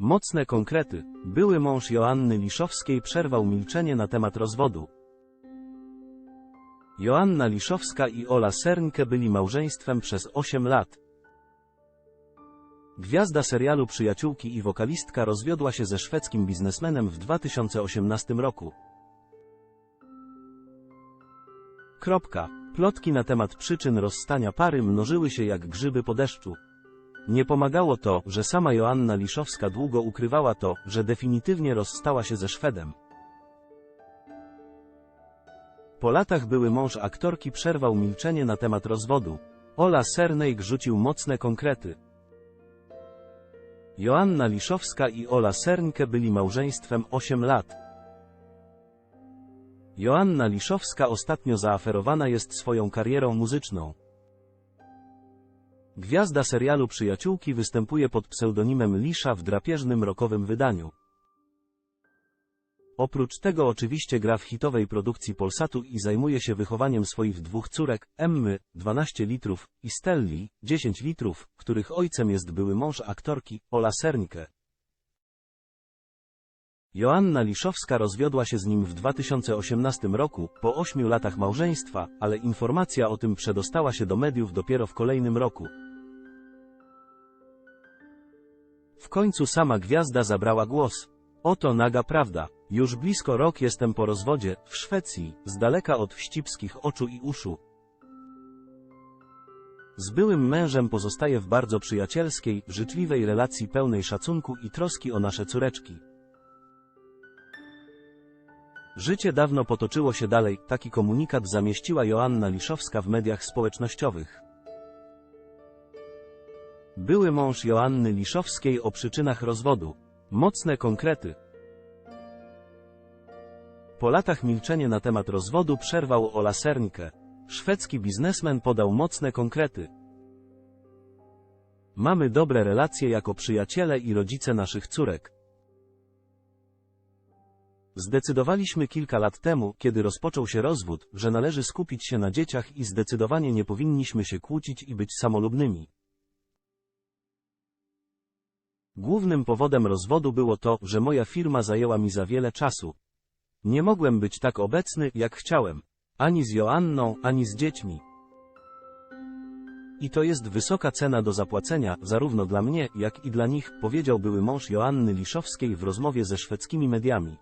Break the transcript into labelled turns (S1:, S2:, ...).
S1: Mocne konkrety. Były mąż Joanny Liszowskiej przerwał milczenie na temat rozwodu. Joanna Liszowska i Ola Sernke byli małżeństwem przez 8 lat. Gwiazda serialu Przyjaciółki i wokalistka rozwiodła się ze szwedzkim biznesmenem w 2018 roku. Kropka. Plotki na temat przyczyn rozstania pary mnożyły się jak grzyby po deszczu. Nie pomagało to, że sama Joanna Liszowska długo ukrywała to, że definitywnie rozstała się ze Szwedem. Po latach były mąż aktorki przerwał milczenie na temat rozwodu. Ola Sernej rzucił mocne konkrety. Joanna Liszowska i Ola Sernke byli małżeństwem 8 lat. Joanna Liszowska ostatnio zaaferowana jest swoją karierą muzyczną. Gwiazda serialu Przyjaciółki występuje pod pseudonimem Lisza w drapieżnym rockowym wydaniu. Oprócz tego oczywiście gra w hitowej produkcji Polsatu i zajmuje się wychowaniem swoich dwóch córek, Emmy, 12 litrów, i Stelli, 10 litrów, których ojcem jest były mąż aktorki, Ola Sernke. Joanna Liszowska rozwiodła się z nim w 2018 roku, po 8 latach małżeństwa, ale informacja o tym przedostała się do mediów dopiero w kolejnym roku. W końcu sama gwiazda zabrała głos. Oto naga prawda. Już blisko rok jestem po rozwodzie, w Szwecji, z daleka od wścibskich oczu i uszu. Z byłym mężem pozostaję w bardzo przyjacielskiej, życzliwej relacji pełnej szacunku i troski o nasze córeczki. Życie dawno potoczyło się dalej, taki komunikat zamieściła Joanna Liszowska w mediach społecznościowych. Były mąż Joanny Liszowskiej o przyczynach rozwodu. Mocne konkrety. Po latach milczenie na temat rozwodu przerwał Ola Sernke. Szwedzki biznesmen podał mocne konkrety. Mamy dobre relacje jako przyjaciele i rodzice naszych córek. Zdecydowaliśmy kilka lat temu, kiedy rozpoczął się rozwód, że należy skupić się na dzieciach i zdecydowanie nie powinniśmy się kłócić i być samolubnymi. Głównym powodem rozwodu było to, że moja firma zajęła mi za wiele czasu. Nie mogłem być tak obecny, jak chciałem. Ani z Joanną, ani z dziećmi. I to jest wysoka cena do zapłacenia, zarówno dla mnie, jak i dla nich, powiedział były mąż Joanny Liszowskiej w rozmowie ze szwedzkimi mediami.